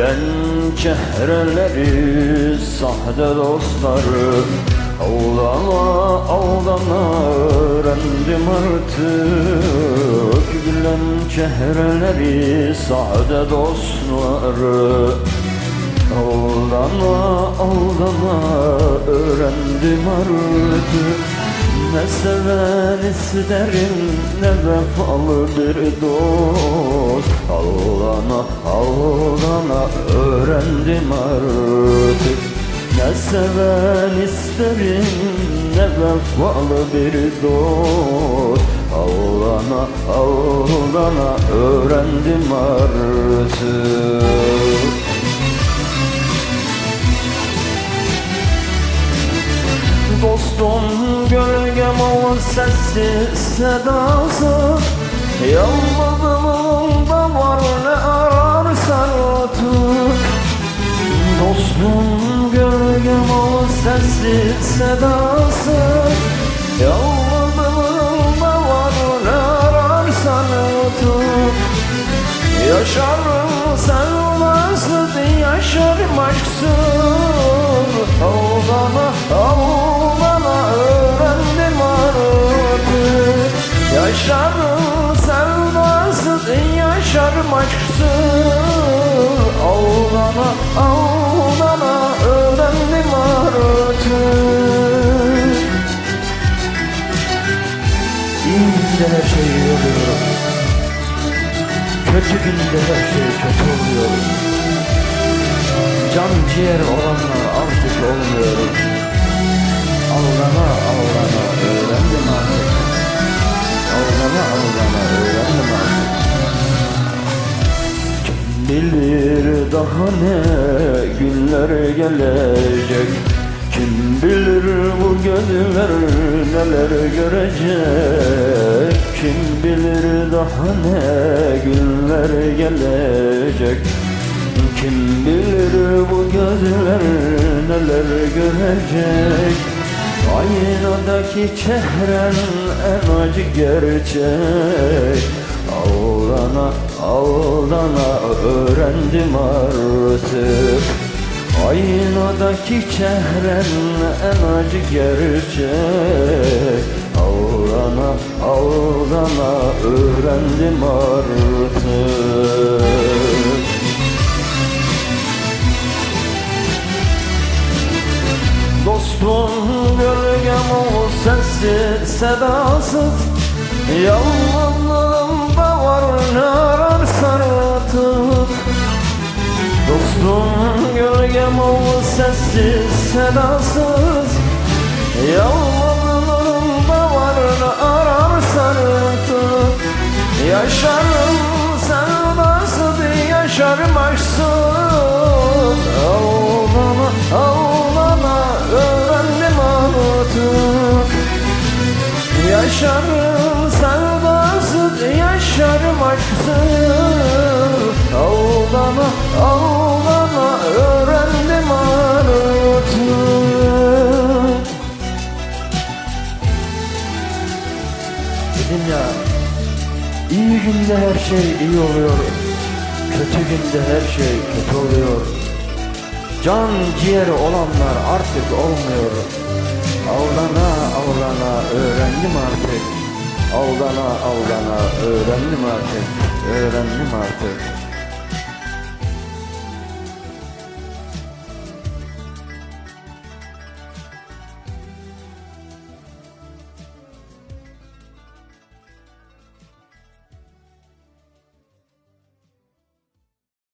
Gülen çehreleri sahte dostları Aldana aldana öğrendim artık. Gülen çehreleri sahte dostları Aldana aldana öğrendim artık. Ne seven isterim ne vefalı bir dost öğrendim artık. Ne seven isterim ne vefalı bir dost. Aldana aldana öğrendim artık. Dostum gölgem ol sessiz sedası Yalnızlığımda sessiz sedası. Yalnızlığımda var ne ararsan tut. Yaşarım sevmezsiz yaşarım aşksız Aldana aldana öğrendim artık. Yaşarım sevmezsiz yaşarım aşksız Aldana aldana öğrendim artık. İyi günde her şeyi görüyorum Kötü günde her şey kötü oluyor Can ciğer olanlar artık olmuyor Aldana aldana öğrendim artık. Aldana aldana öğrendim artık bilir daha ne günler gelecek. Kim bilir bu gözler neler görecek. Kim bilir daha ne günler gelecek. Kim bilir bu gözler neler görecek. Aynadaki çehren en acı gerçek öğrendim artık Aynadaki çehren en acı gerçek. Aldana aldana öğrendim artık Dostum gölgem ol sessiz sedasız. Yalnızlığımda sedasız Yalnızlığımda var ne ararsan tut Yaşarım sevdasız yaşarım aşksız Ağlama ağlama öğrendim artık Yaşarım sevdasız yaşarım aşksız ya. İyi günde her şey iyi oluyor. Kötü günde her şey kötü oluyor. Can ciğeri olanlar artık olmuyor. Aldana aldana öğrendim artık. Aldana aldana öğrendim artık. Öğrendim artık